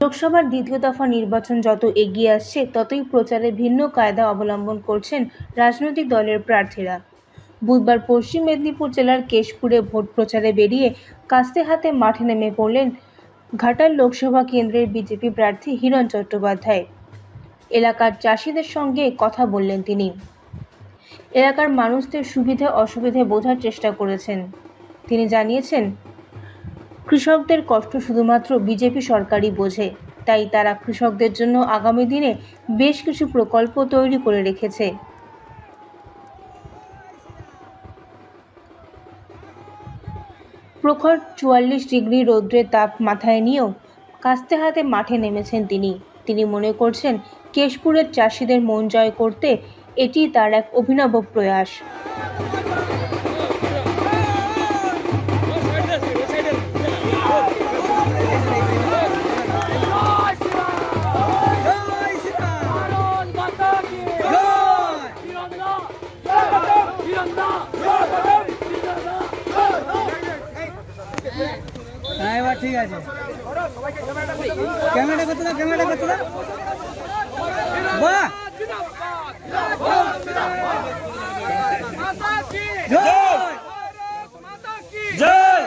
লোকসভার দ্বিতীয় দফা নির্বাচন যত এগিয়ে আসছে, ততই প্রচারে ভিন্ন কায়দা অবলম্বন করছেন রাজনৈতিক দলের প্রার্থীরা। বুধবার পশ্চিম মেদিনীপুর জেলার কেশপুরে ভোট প্রচারে বেরিয়ে কাস্তে হাতে মাঠে নেমে পড়লেন ঘাটাল লোকসভা কেন্দ্রের বিজেপি প্রার্থী হিরণ চট্টোপাধ্যায়। এলাকার চাষিদের সঙ্গে কথা বললেন তিনি। এলাকার মানুষদের সুবিধে অসুবিধে বোঝার চেষ্টা করেছেন। তিনি জানিয়েছেন কৃষকদের কষ্ট শুধুমাত্র বিজেপি সরকারই বোঝে, তাই তারা কৃষকদের জন্য আগামী দিনে বেশ কিছু প্রকল্প তৈরি করে রেখেছে। প্রখর চুয়াল্লিশ ডিগ্রি রৌদ্রের তাপ মাথায় নিয়েও কাস্তে হাতে মাঠে নেমেছেন তিনি। তিনি মনে করছেন, কেশপুরের চাষিদের মন জয় করতে এটি তার এক অভিনব প্রয়াস। হ্যাঁ এবার ঠিক আছে। ক্যামেরা করতে দাও ক্যামেরা করতে দাও। বাহ! জয়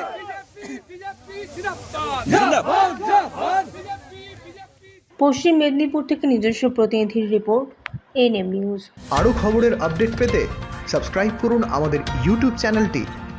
পশ্চিম মেদিনীপুর থেকে নিজস্ব প্রতিনিধির রিপোর্ট এনএম নিউজ। আরও খবরের আপডেট পেতে সাবস্ক্রাইব করুন আমাদের ইউটিউব চ্যানেলটি।